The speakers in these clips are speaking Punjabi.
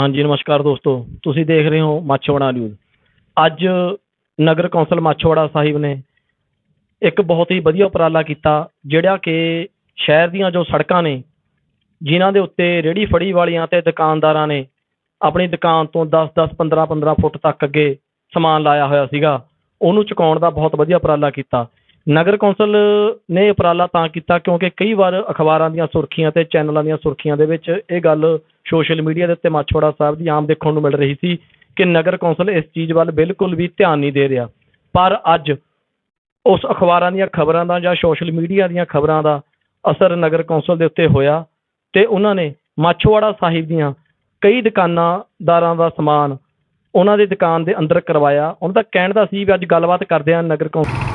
ਹਾਂਜੀ, ਨਮਸਕਾਰ ਦੋਸਤੋ। ਤੁਸੀਂ ਦੇਖ ਰਹੇ ਹੋ ਮਾਛੋਵਾੜਾ ਨਿਊਜ਼ ਅੱਜ ਨਗਰ ਕੌਂਸਲ ਮਾਛੋਵਾੜਾ ਸਾਹਿਬ ਨੇ ਇੱਕ ਬਹੁਤ ਹੀ ਵਧੀਆ ਉਪਰਾਲਾ ਕੀਤਾ, ਜਿਹੜਾ ਕਿ ਸ਼ਹਿਰ ਦੀਆਂ ਜੋ ਸੜਕਾਂ ਨੇ, ਜਿਨ੍ਹਾਂ ਦੇ ਉੱਤੇ ਰੇਹੜੀ ਫੜੀ ਵਾਲੀਆਂ ਤੇ ਦੁਕਾਨਦਾਰਾਂ ਨੇ ਆਪਣੀ ਦੁਕਾਨ ਤੋਂ 10-10 15-15 ਫੁੱਟ ਤੱਕ ਅੱਗੇ ਸਮਾਨ ਲਾਇਆ ਹੋਇਆ ਸੀਗਾ। ਉਹਨੂੰ ਚੁਕਾਉਣ ਦਾ ਬਹੁਤ ਵਧੀਆ ਉਪਰਾਲਾ ਕੀਤਾ। ਨਗਰ ਕੌਂਸਲ ਨੇ ਉਪਰਾਲਾ ਤਾਂ ਕੀਤਾ ਕਿਉਂਕਿ ਕਈ ਵਾਰ ਅਖਬਾਰਾਂ ਦੀਆਂ ਸੁਰਖੀਆਂ ਤੇ ਚੈਨਲਾਂ ਦੀਆਂ ਸੁਰਖੀਆਂ ਦੇ ਵਿੱਚ ਇਹ ਗੱਲ ਸੋਸ਼ਲ ਮੀਡੀਆ ਦੇ ਉੱਤੇ ਮਾਛੋੜਾ ਸਾਹਿਬ ਦੀ ਆਮ ਦੇਖਣ ਨੂੰ ਮਿਲ ਰਹੀ ਸੀ ਕਿ ਨਗਰ ਕੌਂਸਲ ਇਸ ਚੀਜ਼ ਵੱਲ ਬਿਲਕੁਲ ਵੀ ਧਿਆਨ ਨਹੀਂ ਦੇ ਰਿਹਾ। ਪਰ ਅੱਜ ਉਸ ਅਖਬਾਰਾਂ ਦੀਆਂ ਖਬਰਾਂ ਦਾ ਜਾਂ ਸੋਸ਼ਲ ਮੀਡੀਆ ਦੀਆਂ ਖਬਰਾਂ ਦਾ ਅਸਰ ਨਗਰ ਕੌਂਸਲ ਦੇ ਉੱਤੇ ਹੋਇਆ ਤੇ ਉਹਨਾਂ ਨੇ ਮਾਛੋਵਾੜਾ ਸਾਹਿਬ ਦੀਆਂ ਕਈ ਦੁਕਾਨਾਂਦਾਰਾਂ ਦਾ ਸਮਾਨ ਉਹਨਾਂ ਦੀ ਦੁਕਾਨ ਦੇ ਅੰਦਰ ਕਰਵਾਇਆ। ਉਹਨਾਂ ਦਾ ਕਹਿਣ ਦਾ ਸੀ ਵੀ ਅੱਜ ਗੱਲਬਾਤ ਕਰਦੇ ਹਾਂ ਨਗਰ ਕੌਂਸਲ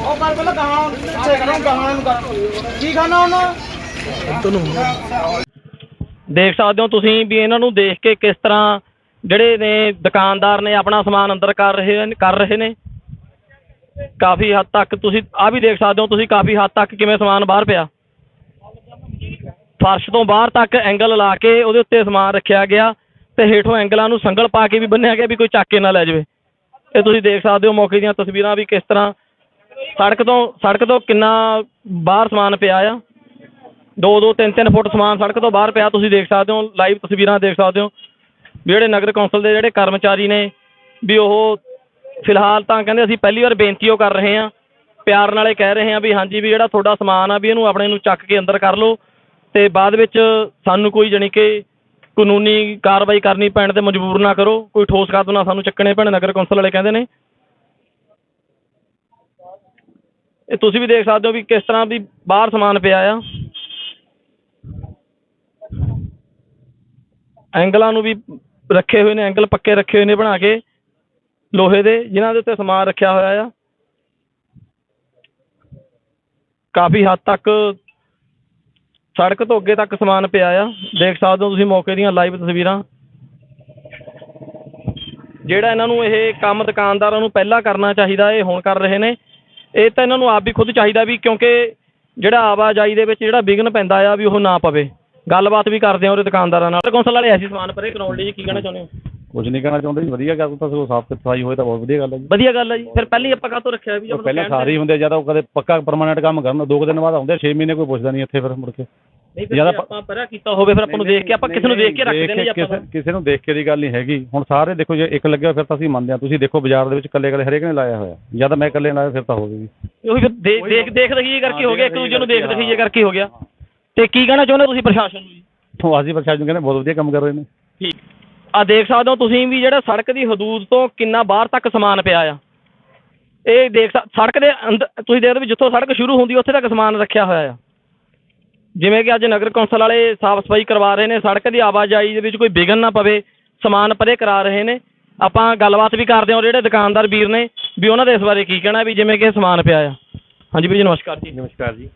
ਉਹ ਕਰ ਪਹਿਲਾਂ ਗਾਹਾਂ ਪਿੱਛੇ ਕਰੋ ਗਾਹਾਂ ਨੂੰ ਕਰ। ਕੀ ਖਾਣਾ ਉਹਨਾਂ? ਦੇਖ ਸਕਦੇ ਹੋ ਤੁਸੀਂ ਵੀ ਇਹਨਾਂ ਨੂੰ ਦੇਖ ਕੇ ਕਿਸ ਤਰ੍ਹਾਂ ਜਿਹੜੇ ਨੇ ਦੁਕਾਨਦਾਰ ਨੇ ਆਪਣਾ ਸਮਾਨ ਅੰਦਰ ਕਰ ਰਹੇ ਨੇ ਕਰ ਰਹੇ ਨੇ। ਕਾਫੀ ਹੱਦ ਤੱਕ ਤੁਸੀਂ ਆ ਵੀ ਦੇਖ ਸਕਦੇ ਹੋ ਤੁਸੀਂ ਕਾਫੀ ਹੱਦ ਤੱਕ ਕਿਵੇਂ ਸਮਾਨ ਬਾਹਰ ਪਿਆ। ਫਰਸ਼ ਤੋਂ ਬਾਹਰ ਤੱਕ ਐਂਗਲ ਲਾ ਕੇ ਉਹਦੇ ਉੱਤੇ ਸਮਾਨ ਰੱਖਿਆ ਗਿਆ ਤੇ ਹੇਠੋਂ ਐਂਗਲਾਂ ਨੂੰ ਸੰਗਲ ਪਾ ਕੇ ਵੀ ਬੰਨਿਆ ਗਿਆ ਵੀ ਕੋਈ ਚੱਕ ਕੇ ਨਾ ਲੈ ਜਾਵੇ। ਇਹ ਤੁਸੀਂ ਦੇਖ ਸਕਦੇ ਹੋ ਮੌਕੇ ਦੀਆਂ ਤਸਵੀਰਾਂ ਵੀ ਕਿਸ ਤਰ੍ਹਾਂ ਸੜਕ ਤੋਂ ਸੜਕ ਤੋਂ ਕਿੰਨਾ ਬਾਹਰ ਸਮਾਨ ਪਿਆ ਆ। ਦੋ ਦੋ, ਤਿੰਨ ਤਿੰਨ ਫੁੱਟ ਸਮਾਨ ਸੜਕ ਤੋਂ ਬਾਹਰ ਪਿਆ, ਤੁਸੀਂ ਦੇਖ ਸਕਦੇ ਹੋ ਲਾਈਵ ਤਸਵੀਰਾਂ ਦੇਖ ਸਕਦੇ ਹੋ। ਵੀ ਜਿਹੜੇ ਨਗਰ ਕੌਂਸਲ ਦੇ ਜਿਹੜੇ ਕਰਮਚਾਰੀ ਨੇ, ਵੀ ਉਹ ਫਿਲਹਾਲ ਤਾਂ ਕਹਿੰਦੇ ਅਸੀਂ ਪਹਿਲੀ ਵਾਰ ਬੇਨਤੀ ਉਹ ਕਰ ਰਹੇ ਹਾਂ, ਪਿਆਰ ਨਾਲੇ ਕਹਿ ਰਹੇ ਹਾਂ ਵੀ ਹਾਂਜੀ ਵੀ ਜਿਹੜਾ ਤੁਹਾਡਾ ਸਮਾਨ ਆ, ਵੀ ਇਹਨੂੰ ਆਪਣੇ ਨੂੰ ਚੱਕ ਕੇ ਅੰਦਰ ਕਰ ਲਓ। ਤੇ ਬਾਅਦ ਵਿੱਚ ਸਾਨੂੰ ਕੋਈ ਜਾਣੀ ਕਿ ਕਾਨੂੰਨੀ ਕਾਰਵਾਈ ਕਰਨੀ ਪੈਣ ਤੇ ਮਜਬੂਰ ਨਾ ਕਰੋ, ਕੋਈ ਠੋਸ ਕਦਮ ਨਾ ਸਾਨੂੰ ਚੱਕਣੇ ਪੈਣ, ਨਗਰ ਕੌਂਸਲ ਵਾਲੇ ਕਹਿੰਦੇ ਨੇ। ਇਹ ਤੁਸੀਂ ਵੀ ਦੇਖ ਸਕਦੇ ਹੋ ਵੀ ਕਿਸ ਤਰ੍ਹਾਂ ਵੀ ਬਾਹਰ ਸਮਾਨ ਪਿਆ ਆ। ਐਂਗਲਾਂ ਨੂੰ ਵੀ ਰੱਖੇ ਹੋਏ ਨੇ, ਐਂਗਲ ਪੱਕੇ ਰੱਖੇ ਹੋਏ ਨੇ ਬਣਾ ਕੇ, ਲੋਹੇ ਦੇ, ਜਿਨ੍ਹਾਂ ਦੇ ਉੱਤੇ ਸਮਾਨ ਰੱਖਿਆ ਹੋਇਆ ਆ। ਕਾਫੀ ਹੱਦ ਤੱਕ ਸੜਕ ਤੋਂ ਅੱਗੇ ਤੱਕ ਸਮਾਨ ਪਿਆ ਆ। ਦੇਖ ਸਕਦੇ ਹੋ ਤੁਸੀਂ ਮੌਕੇ ਦੀਆਂ ਲਾਈਵ ਤਸਵੀਰਾਂ। ਜਿਹੜਾ ਇਹਨਾਂ ਨੂੰ ਇਹ ਕੰਮ ਦੁਕਾਨਦਾਰਾਂ ਨੂੰ ਪਹਿਲਾਂ ਕਰਨਾ ਚਾਹੀਦਾ, ਇਹ ਹੁਣ ਕਰ ਰਹੇ ਨੇ। ਇਹ ਤਾਂ ਇਹਨਾਂ ਨੂੰ ਆਪ ਵੀ ਖੁਦ ਚਾਹੀਦਾ ਵੀ ਕਿਉਂਕਿ ਜਿਹੜਾ ਆਵਾਜਾਈ ਦੇ ਵਿੱਚ ਜਿਹੜਾ ਵਿਘਨ ਪੈਂਦਾ ਆ ਵੀ ਉਹ ਨਾ ਪਵੇ। ਗੱਲਬਾਤ ਵੀ ਕਰਦੇ ਆ ਉਹਦੇ ਦੁਕਾਨਦਾਰਾਂ ਨਾਲ। ਕੌਂਸਲ ਵਾਲੇ ਐਸੀ ਸਮਾਨ ਪਰੇ ਕਰਾਉਣ ਲਈ ਜੀ, ਕੀ ਕਹਿਣਾ ਚਾਹੁੰਦੇ ਹੋ? ਕੁਝ ਨਹੀਂ ਕਹਿਣਾ ਚਾਹੁੰਦੇ ਜੀ ਵਧੀਆ ਗੱਲ ਤਾਂ ਸਗੋਂ ਸਾਫ਼ ਸਫ਼ਾਈ ਹੋਏ ਤਾਂ ਬਹੁਤ ਵਧੀਆ ਗੱਲ ਹੈ ਜੀ। ਵਧੀਆ ਗੱਲ ਹੈ ਜੀ। ਫਿਰ ਪਹਿਲੀ ਆਪਾਂ ਕਾਹਤੋਂ ਰੱਖਿਆ ਵੀ ਉਹ ਪਹਿਲਾਂ ਸਾਰੇ ਹੀ ਹੁੰਦੇ ਜ਼ਿਆਦਾ ਉਹ ਕਦੇ ਪੱਕਾ ਪਰਮਾਨੈਂਟ ਕੰਮ ਕਰਨ ਦੋ ਕੁ ਦਿਨ ਬਾਅਦ ਆਉਂਦੇ 6 ਮਹੀਨੇ ਕੋਈ ਪੁੱਛਦਾ ਨਹੀਂ ਇੱਥੇ ਫਿਰ ਮੁੜ ਕੇ। ਨਹੀਂ ਫਿਰ ਜੇ ਆਪਾਂ ਪਰਾ ਕੀਤਾ ਹੋਵੇ ਫਿਰ ਆਪਾਂ ਨੂੰ ਦੇਖ ਕੇ ਆਪਾਂ ਕਿਸੇ ਨੂੰ ਦੇਖ ਕੇ ਰੱਖਦੇ ਨੇ ਜੀ ਆਪਾਂ ਕਿਸੇ ਨੂੰ। ਦੇਖ ਕੇ ਦੀ ਗੱਲ ਨਹੀਂ ਹੈਗੀ। ਹੁਣ ਸਾਰੇ ਦੇਖੋ ਜੇ ਇੱਕ ਲੱਗਿਆ ਫਿਰ ਤਾਂ ਅਸੀਂ ਮੰਨਦੇ ਹਾਂ। ਤੁਸੀਂ ਦੇਖੋ ਬਾਜ਼ਾਰ ਦੇ ਵਿੱਚ ਇਕੱਲੇ ਇਕੱਲੇ ਹਰੇਕ ਨੇ ਲਾਇਆ ਹੋਇਆ। ਜਦ ਮੈਂ ਇਕੱਲੇ ਲਾਇਆ ਫਿਰ ਤਾਂ ਹੋਵੇਗੀ ਉਹੀ ਫਿਰ ਦੇਖ ਦੇਖ ਦੇਖ ਦਖੀਏ ਕਰਕੇ ਹੋ ਗਿਆ ਇੱਕ ਦੂਜੇ ਨੂੰ ਦੇਖ ਦਖੀਏ ਕਰਕੇ ਹੋ ਗਿਆ। ਤੇ ਕੀ ਕਹਿਣਾ ਚਾਹੁੰਦੇ ਤੁਸੀਂ ਪ੍ਰਸ਼ਾਸਨ ਨੂੰ ਜੀ? ਤੋਂ ਅਸੀਂ ਪ੍ਰਸ਼ਾਸਨ ਕਹਿੰਦੇ ਬਹੁਤ ਵਧੀਆ ਕੰਮ ਕਰ ਰਹੇ ਨੇ। ਠੀਕ। ਆ ਦੇਖ ਸਕਦੇ ਹੋ ਤੁਸੀਂ ਵੀ ਜਿਹੜਾ ਸੜਕ ਦੀ ਹਦੂਦ ਤੋਂ ਕਿੰਨਾ ਬਾਹਰ ਤੱਕ ਸਮਾਨ ਪਿਆ ਆ। ਇਹ ਦੇਖ ਸੜਕ ਦੇ ਅੰਦਰ ਤੁਸੀਂ ਦੇਖਦੇ ਵੀ ਜਿੱਥੋਂ ਸੜਕ ਸ਼ੁਰੂ ਹੁੰਦੀ ਉੱਥੇ ਤੱਕ ਸਮਾਨ ਰੱਖਿਆ ਹੋਇਆ ਆ। ਜਿਵੇਂ ਕਿ ਅੱਜ ਨਗਰ ਕੌਂਸਲ ਵਾਲੇ ਸਾਫ਼ ਸਫ਼ਾਈ ਕਰਵਾ ਰਹੇ ਨੇ ਸੜਕ ਦੀ ਆਵਾਜਾਈ ਦੇ ਵਿੱਚ ਕੋਈ ਵਿਘਨ ਨਾ ਪਵੇ ਸਮਾਨ ਪਰੇ ਕਰਾ ਰਹੇ ਨੇ। ਆਪਾਂ ਗੱਲਬਾਤ ਵੀ ਕਰਦੇ ਹਾਂ ਜਿਹੜੇ ਦੁਕਾਨਦਾਰ ਵੀਰ ਨੇ ਵੀ ਉਹਨਾਂ ਦੇ ਇਸ ਬਾਰੇ ਕੀ ਕਹਿਣਾ ਵੀ ਜਿਵੇਂ ਕਿ ਸਮਾਨ ਪਿਆ ਆ। ਹਾਂਜੀ ਵੀਰ ਜੀ ਨਮਸਕਾਰ ਜੀ। ਨਮਸਕਾਰ ਜੀ।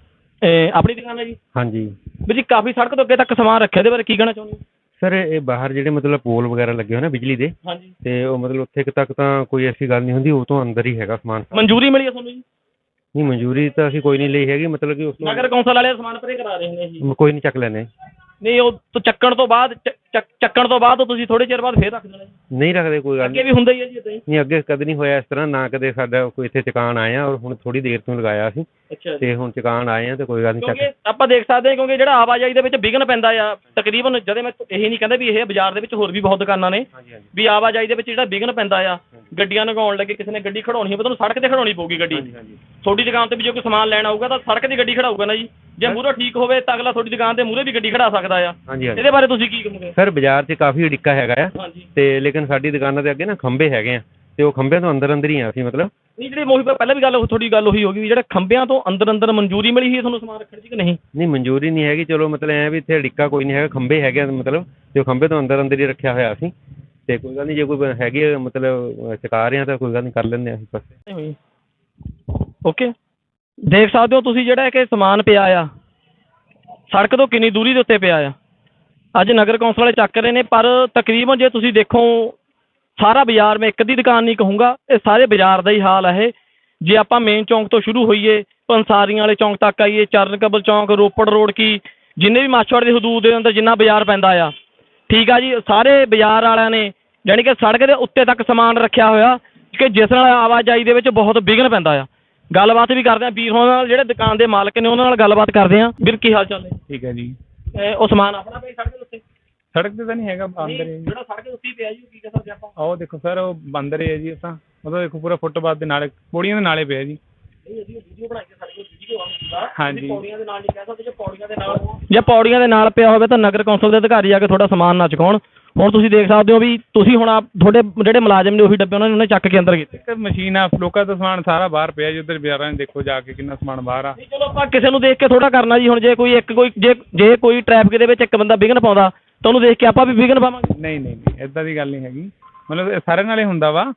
ਇਹ ਆਪਣੀ ਦੁਕਾਨ ਹੈ ਜੀ? ਹਾਂਜੀ। ਵੀਰ ਜੀ ਕਾਫੀ ਸੜਕ ਤੋਂ ਅੱਗੇ ਤੱਕ ਸਮਾਨ ਰੱਖਿਆ ਇਹਦੇ ਬਾਰੇ ਕੀ ਕਹਿਣਾ ਚਾਹੁੰਦੇ ਹੋ? ਸਰ ਇਹ ਬਾਹਰ ਜਿਹੜੇ ਮਤਲਬ ਪੋਲ ਵਗੈਰਾ ਲੱਗੇ ਹੋਏ ਨੇ ਬਿਜਲੀ ਦੇ ਹਾਂਜੀ। ਤੇ ਉਹ ਮਤਲਬ ਉੱਥੇ ਕੁ ਤੱਕ ਤਾਂ ਕੋਈ ਐਸੀ ਗੱਲ ਨਹੀਂ ਹੁੰਦੀ ਉਹ ਤੋਂ ਅੰਦਰ ਹੀ ਹੈਗਾ ਸਮਾਨ ਮਨਜ਼ੂਰੀ ਮਿਲੀ ਹੈ ਤੁਹਾਨੂੰ ਜੀ? ਨਹੀਂ ਮਨਜ਼ੂਰੀ ਤਾਂ ਅਸੀਂ ਕੋਈ ਨਹੀਂ ਲਈ ਹੈਗੀ ਮਤਲਬ ਕਿ ਉਸ ਤੋਂ ਨਗਰ ਕੌਂਸਲ ਵਾਲੇ ਸਮਾਨ ਪਰੇ ਕਰਾ ਰਹੇ ਨੇ ਜੀ। ਕੋਈ ਨਹੀਂ ਚੱਕ ਲੈਣੇ ਨਹੀਂ ਉਹ ਤੋਂ ਚੱਕਣ ਤੋਂ ਬਾਅਦ ਚ- ਚੱਕਣ ਤੋਂ ਬਾਅਦ ਤੁਸੀਂ ਥੋੜੇ ਚਿਰ ਬਾਅਦ ਫੇਰ ਰੱਖ ਦੇਣਾ ਜੀ। ਨਹੀਂ ਰੱਖਦੇ ਕੋਈ ਗੱਲ ਅੱਗੇ ਨਹੀਂ। ਵੀ ਹੁੰਦਾ ਹੀ ਹੈ ਜੀ ਇਦਾਂ ਹੀ। ਨਹੀਂ ਅੱਗੇ ਕਦੇ ਨਹੀਂ ਹੋਇਆ ਇਸ ਤਰ੍ਹਾਂ ਨਾ ਕਦੇ ਸਾਡਾ ਕੋਈ ਇੱਥੇ ਚਕਾਨ ਆਇਆ ਔਰ ਹੁਣ ਥੋੜੀ ਦੇਰ ਤੋਂ ਲਗਾਇਆ ਅਸੀਂ ਅੱਛਾ ਜੀ। ਤੇ ਹੁਣ ਚਕਾਨ ਆਏ ਆ ਤੇ ਕੋਈ ਗੱਲ ਨਹੀਂ ਚੱਕ ਕਿਉਂਕਿ ਆਪਾਂ ਦੇਖ ਸਕਦੇ ਹਾਂ ਕਿਉਂਕਿ ਜਿਹੜਾ ਆਵਾਜਾਈ ਦੇ ਵਿੱਚ ਵਿਘਨ ਪੈਂਦਾ ਆ ਤਕਰੀਬਨ ਜਦੇ ਮੈਂ ਇਹ ਨਹੀਂ ਕਹਿੰਦਾ ਵੀ ਇਹ ਬਾਜ਼ਾਰ ਦੇ ਵਿੱਚ ਹੋਰ ਵੀ ਬਹੁਤ ਦੁਕਾਨਾਂ ਨੇ ਹਾਂਜੀ ਹਾਂਜੀ। ਵੀ ਆਵਾਜਾਈ ਦੇ ਵਿੱਚ ਜਿਹੜਾ ਵਿਘਨ ਪੈਂਦਾ ਆ ਗੱਡੀਆਂ ਲਗਾਉਣ ਲੱਗੇ ਕਿਸੇ ਨੇ ਗੱਡੀ ਖੜਾਉਣੀ ਹੋਵੇ ਤੁਹਾਨੂੰ ਸੜਕ ਤੇ ਖੜਾਉਣੀ ਪਊਗੀ ਗੱਡੀ। ਹਾਂਜੀ ਤੁਹਾਡੀ ਦੁਕਾਨ ਤੇ ਵੀ ਜੇ ਕੋਈ ਸਮਾਨ ਲੈਣ ਆਊਗਾ ਤਾਂ ਸੜਕ ਦੀ ਗੱਡੀ ਖੜਾਊਗਾ ਨਾ ਜੀ। ਜੇ ਮੂਹਰੇ ਠੀਕ ਹੋਵੇ ਤਾਂ ਅਗਲਾ ਤੁਹਾਡੀ ਦੁਕਾਨ ਦੇ ਮੂਹਰੇ ਵੀ ਗੱਡੀ ਖੜਾ ਸਕਦਾ ਆ। ਹਾਂਜੀ ਹਾਂਜੀ। ਇਹਦੇ ਬਾਰੇ ਤੁਸੀਂ ਕੀ ਕਹੋਗੇ? ਸਰ ਬਾਜ਼ਾਰ 'ਚ ਕਾਫੀ ਅੜਿੱਕਾ ਹੈਗਾ ਆ। ਹਾਂਜੀ। ਤੇ ਲੇਕਿਨ ਸਾਡੀ ਦੁਕਾਨਾਂ ਦੇ ਅੱਗੇ ਨਾ ਖੰਭੇ ਹੈਗੇ ਆ। ਤੇ ਉਹ ਖੰਭਿਆਂ ਤੋਂ ਅੰਦਰ ਅੰਦਰ ਹੀ ਆ ਅਸੀਂ ਮਤਲਬ। ਨਹੀਂ ਜਿਹੜੀ ਮੋਹੀ ਪਹਿਲਾਂ ਵੀ ਗੱਲ ਉਹ ਤੁਹਾਡੀ ਗੱਲ ਉਹੀ ਹੋ ਗਈ ਵੀ ਜਿਹੜਾ ਖੰਭਿਆਂ ਤੋਂ ਅੰਦਰ ਅੰਦਰ ਮਨਜ਼ੂਰੀ ਮਿਲੀ ਸੀ ਤੁਹਾਨੂੰ ਸਮਾਨ ਰੱਖਣ ਦੀ ਕਿ ਨਹੀਂ? ਨਹੀਂ ਮਨਜ਼ੂਰੀ ਨਹੀਂ ਹੈਗੀ। ਚਲੋ ਮਤਲਬ ਐ ਵੀ ਇੱਥੇ ਅੜਿੱਕਾ ਕੋਈ ਨਹੀਂ ਹੈਗਾ। ਖੰਭੇ ਹੈਗੇ ਆ ਮਤਲਬ। ਤੇ ਉਹ ਖੰਭੇ ਤੋਂ ਅੰਦਰ ਅੰਦਰ ਹੀ ਰੱਖਿਆ ਹੋਇਆ ਅਸੀਂ। ਤੇ ਕੋਈ ਗੱਲ ਨਹੀਂ ਜੇ ਕੋਈ ਹੈਗੀ ਆ, ਮਤਲਬ ਚਕਾ ਰਹੇ ਆ ਤਾਂ ਕੋਈ ਗੱਲ ਨਹੀਂ ਕਰ ਲੈਂਦੇ ਆ ਅਸੀਂ ਪਾਸੇ ਹੋਈ ਓਕੇ। ਦੇਖ ਸਕਦੇ ਹੋ ਤੁਸੀਂ ਜਿਹੜਾ ਕਿ ਸਮਾਨ ਪਿਆ ਆ। ਸੜਕ ਤੋਂ ਕਿੰਨੀ ਦੂਰੀ ਦੇ ਉੱਤੇ ਪਿਆ ਆ। ਅੱਜ ਨਗਰ ਕੌਂਸਲ ਵਾਲੇ ਚੱਕ ਰਹੇ ਨੇ ਪਰ ਤਕਰੀਬਨ ਜੇ ਤੁਸੀਂ ਦੇਖੋ ਸਾਰਾ ਬਾਜ਼ਾਰ ਮੈਂ ਇੱਕ ਦੀ ਦੁਕਾਨ ਨਹੀਂ ਕਹੂੰਗਾ ਇਹ ਸਾਰੇ ਬਾਜ਼ਾਰ ਦਾ ਹੀ ਹਾਲ ਹੈ ਇਹ। ਜੇ ਆਪਾਂ ਮੇਨ ਚੌਂਕ ਤੋਂ ਸ਼ੁਰੂ ਹੋਈਏ ਪੰਸਾਰੀਆਂ ਵਾਲੇ ਚੌਂਕ ਤੱਕ ਆਈਏ ਚਰਨ ਕਬਲ ਚੌਂਕ ਰੋਪੜ ਰੋਡ ਕੀ ਜਿੰਨੇ ਵੀ ਮਾਛੀਵਾੜੇ ਦੇ ਹਦੂਦ ਦੇ ਅੰਦਰ ਜਿੰਨਾ ਬਾਜ਼ਾਰ ਪੈਂਦਾ ਆ। ਠੀਕ ਆ ਜੀ ਸਾਰੇ ਬਾਜ਼ਾਰ ਵਾਲਿਆਂ ਨੇ ਜਾਣੀ ਕਿ ਸੜਕ ਦੇ ਉੱਤੇ ਤੱਕ ਸਮਾਨ ਰੱਖਿਆ ਹੋਇਆ ਕਿ ਜਿਸ ਨਾਲ ਆਵਾਜਾਈ ਦੇ ਵਿੱਚ ਬਹੁਤ ਵਿਘਨ ਪੈਂਦਾ ਆ। ਗੱਲਬਾਤ ਵੀ ਕਰਦੇ ਆ ਵੀਰ ਹੋਣਾ ਨਾਲ ਜਿਹੜੇ ਦੁਕਾਨ ਦੇ ਮਾਲਕ ਨੇ ਉਹਨਾਂ ਨਾਲ ਗੱਲਬਾਤ ਕਰਦੇ ਆ। ਵੀਰ ਕੀ ਹਾਲ ਚਾਲ ਹੈ ਠੀਕ ਹੈ ਜੀ। ਇਹ ਉਹ ਸਮਾਨ ਆਪਣਾ ਪਿਆ ਸੜਕ ਦੇ ਉੱਤੇ? ਸੜਕ ਤੇ ਤਾਂ ਨਹੀਂ ਹੈਗਾ ਅੰਦਰ ਹੀ ਹੈ ਜੀ। ਜਿਹੜਾ ਸੜਕ ਦੇ ਉੱਤੇ ਹੀ ਪਿਆ ਜੀ ਉਹ ਕੀ ਕਰ ਸਕਦੇ ਆਪਾਂ? ਆਹ ਉਹ ਦੇਖੋ ਸਰ ਉਹ ਅੰਦਰ ਹੀ ਜੀ ਉਹ ਤਾਂ ਉਹਦਾ ਦੇਖੋ ਪੂਰਾ ਫੁੱਟਪਾਥ ਦੇ ਨਾਲੇ ਪੌੜੀਆਂ ਦੇ ਨਾਲੇ ਪਿਆ ਜੀ। ਇਹ ਅਸੀਂ ਵੀਡੀਓ ਬਣਾ ਕੇ ਸਾਡੇ ਕੋਲ ਵੀਡੀਓ ਆਉਂਦਾ ਹਾਂਜੀ। ਪੌੜੀਆਂ ਦੇ ਨਾਲ ਨਹੀਂ ਕਹਿ ਸਕਦੇ ਜੇ ਪੌੜੀਆਂ ਦੇ ਨਾਲ ਜੇ ਪੌੜੀਆਂ ਦੇ ਨਾਲ ਪਿਆ ਹੋਵੇ ਤਾਂ ਨਗਰ ਕੌਂਸਲ ਦੇ ਅਧਿਕਾਰੀ ਆ ਕੇ ਤੁਹਾਡਾ ਸਮਾਨ ਨਾ ਚੁਕਾਉਣ। ਹੁਣ ਤੁਸੀਂ ਦੇਖ ਸਕਦੇ ਹੋ ਵੀ ਤੁਸੀਂ ਹੁਣ ਆਪ ਤੁਹਾਡੇ ਜਿਹੜੇ ਮੁਲਾਜ਼ਮ ਨੇ ਉਹੀ ਡੱਬੇ ਉਹਨਾਂ ਨੇ ਉਹਨੇ ਚੱਕ ਕੇ ਅੰਦਰ ਕੀਤੇ। ਇੱਕ ਮਸ਼ੀਨ ਆ ਲੋਕਾਂ ਦਾ ਸਮਾਨ ਸਾਰਾ ਬਾਹਰ ਪਿਆ ਜੀ ਉਧਰ ਬਾਜ਼ਾਰਾਂ 'ਚ ਦੇਖੋ ਜਾ ਕੇ ਕਿੰਨਾ ਸਮਾਨ ਬਾਹਰ ਆ। ਨਹੀਂ ਚਲੋ ਆਪਾਂ ਕਿਸੇ ਨੂੰ ਦੇਖ ਕੇ ਥੋੜਾ ਕਰਨਾ ਜੀ ਹੁਣ ਜੇ ਕੋਈ ਇੱਕ ਕੋਈ ਜੇ ਜੇ ਕੋਈ ਟ੍ਰੈਫਿਕ ਦੇ ਵਿੱਚ ਇੱਕ ਬੰਦਾ ਵਿਘਨ ਪਾਉਂਦਾ ਤਾਂ ਉਹਨੂੰ ਦੇਖ ਕੇ ਆਪਾਂ ਵੀ ਵਿਘਨ ਪਾਵਾਂਗੇ। ਨਹੀਂ ਨਹੀਂ ਨਹੀਂ ਇਦਾਂ ਦੀ ਗੱਲ ਨਹੀਂ ਹੈਗੀ। ਮਤਲਬ ਇਹ ਸਾਰੇ ਨਾਲੇ ਹੁੰਦਾ ਵਾ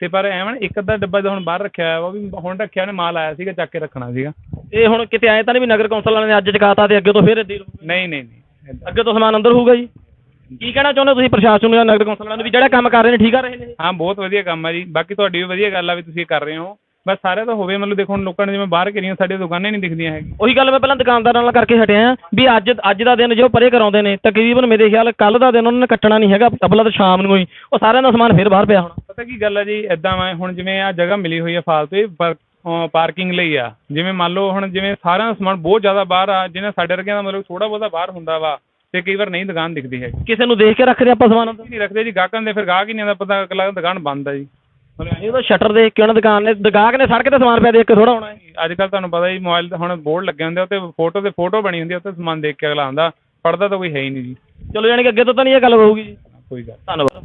ਤੇ ਪਰ ਐਵੇਂ ਨਾ ਇੱਕ ਅੱਧਾ ਡੱਬਾ ਤਾਂ ਹੁਣ ਬਾਹਰ ਰੱਖਿਆ ਹੋਇਆ ਵਾ ਉਹ ਵੀ ਹੁਣ ਰੱਖਿਆ ਨੇ ਮਾਲ ਆਇਆ ਸੀਗਾ ਚੱਕ ਕੇ ਰੱਖਣਾ ਸੀਗਾ। ਇਹ ਹੁਣ ਕਿਤੇ ਆਏ ਤਾਂ ਨਹੀਂ ਵੀ ਨਗਰ ਕੌਂਸਲ ਵਾਲਿਆਂ ਨੇ ਅੱਜ ਚਕਾਤਾ ਤੇ ਅੱਗੇ ਤੋਂ ਫਿਰ ਹੀ ਰਹੂਗਾ। ਨਹੀਂ ਨਹੀਂ ਨਹੀਂ ਏਦਾਂ। ਅੱਗੇ ਤੋਂ ਸਮਾਨ ਅੰਦਰ ਹੋਊਗਾ ਜੀ। ਕੀ ਕਹਿਣਾ ਚਾਹੁੰਦੇ ਹੋ ਤੁਸੀਂ ਪ੍ਰਸ਼ਾਸਨ ਨੂੰ ਜਾਂ ਨਗਰ ਕੌਂਸਲ ਵਾਲਿਆਂ ਨੂੰ ਵੀ ਜਿਹੜਾ ਕੰਮ ਕਰ ਰਹੇ ਨੇ ਠੀਕ ਆ ਰਹੇ ਨੇ ਹਾਂ ਬਹੁਤ ਵਧੀਆ ਕੰਮ ਆ ਜੀ। ਬਾਕੀ ਤੁਹਾਡੀ ਵੀ ਵਧੀਆ ਗੱਲ ਆ ਵੀ ਤੁਸੀਂ ਇਹ ਕਰ ਰਹੇ ਹੋ। ਬਸ ਸਾਰਿਆਂ ਦਾ ਹੋਵੇ ਮਤਲਬ ਦੇਖੋ ਹੁਣ ਲੋਕਾਂ ਨੇ ਜਿਵੇਂ ਬਾਹਰ ਕਰੀਆਂ ਸਾਡੀਆਂ ਦੁਕਾਨਾਂ ਨਹੀਂ ਦਿਖਦੀਆਂ ਹੈਗੀਆਂ। ਉਹੀ ਗੱਲ ਮੈਂ ਪਹਿਲਾਂ ਦੁਕਾਨਦਾਰਾਂ ਨਾਲ ਕਰਕੇ ਹਟਿਆ ਵੀ ਅੱਜ ਅੱਜ ਦਾ ਦਿਨ ਜੋ ਪਰੇ ਕਰਾਉਂਦੇ ਨੇ ਤਕਰੀਬਨ ਮੇਰੇ ਖਿਆਲ ਕੱਲ ਦਾ ਦਿਨ ਉਹਨਾਂ ਨੇ ਕੱਟਣਾ ਨਹੀਂ ਹੈਗਾ ਅਬਲਾ ਤਾਂ ਸ਼ਾਮ ਨੂੰ ਹੀ। ਉਹ ਸਾਰਿਆਂ ਦਾ ਸਮਾਨ ਫਿਰ ਬਾਹਰ ਪਿਆ ਹੋਣਾ। ਪਤਾ ਕੀ ਗੱਲ ਆ ਜੀ ਇਦਾਂ ਵਾ ਹੁਣ ਜਿਵੇਂ ਆ ਜਗ੍ਹਾ ਮਿਲੀ ਹੋਈ ਆ ਫਾਲਤੂ ਇਹ ਪਾਰਕਿੰਗ ਲਈ ਆ। ਜਿਵੇਂ ਮੰਨ ਲਓ ਹੁਣ ਜਿਵੇਂ ਸਾਰਿਆਂ ਦਾ ਸਮਾਨ ਬਹੁਤ ਜ਼ਿਆਦਾ ਬਾਹਰ ਆ ਜਿਹਨਾਂ ਸਾਡੇ ਵਰਗਿਆਂ ਦਾ ਮਤਲਬ ਥੋੜਾ ਬਹੁਤਾ ਬਾਹਰ ਹੁੰਦਾ ਵਾ ਤੇ ਕਈ ਵਾਰ ਨਹੀਂ ਦੁਕਾਨ ਦਿਖਦੀ ਹੈਗੀ। ਕਿਸੇ ਨੂੰ ਦੇਖ ਕੇ ਰੱਖਦੇ ਆਪਾਂ ਸਮਾਨ? ਨਹੀਂ ਰੱਖਦੇ ਜੀ ਗਾਹਕਾਂ ਦੇ ਫਿਰ ਗਾਹਕ ਹੀ ਨਹੀਂ ਆਉਂਦਾ ਪਤਾ ਅਗਲਾ ਦੁਕਾਨ ਬੰਦ ਆ ਜੀ। ਮਤਲਬ ਇਹ ਤਾਂ ਸ਼ਟਰ ਦੇਖ ਕੇ ਉਹਨਾਂ ਦੁਕਾਨ ਨੇ ਗਾਹਕ ਨੇ ਸੜਕ ਤੇ ਸਮਾਨ ਪਿਆ ਦੇਖ ਕੇ ਥੋੜਾ ਹੋਣਾ ਹੈ। ਅੱਜ ਕੱਲ ਤੁਹਾਨੂੰ ਪਤਾ ਜੀ ਮੋਬਾਈਲ ਤੇ ਹੁਣ ਬੋਰਡ ਲੱਗੇ ਹੁੰਦੇ ਆ ਉੱਤੇ ਫੋਟੋ ਤੇ ਫੋਟੋ ਬਣੀ ਹੁੰਦੀ ਆ ਉੱਤੇ ਸਮਾਨ ਦੇਖ ਕੇ ਅਗਲਾ ਆਉਂਦਾ ਪੜਦਾ ਤਾਂ ਕੋਈ ਹੈ ਹੀ ਨਹੀਂ ਜੀ। ਚਲੋ ਯਾਨੀ ਕਿ ਅੱਗੇ ਤੋਂ ਤਾਂ ਨਹੀਂ ਇਹ ਗੱਲ ਹੋਊਗੀ ਜੀ। ਕੋਈ ਗੱਲ ਧੰਨਵਾਦ।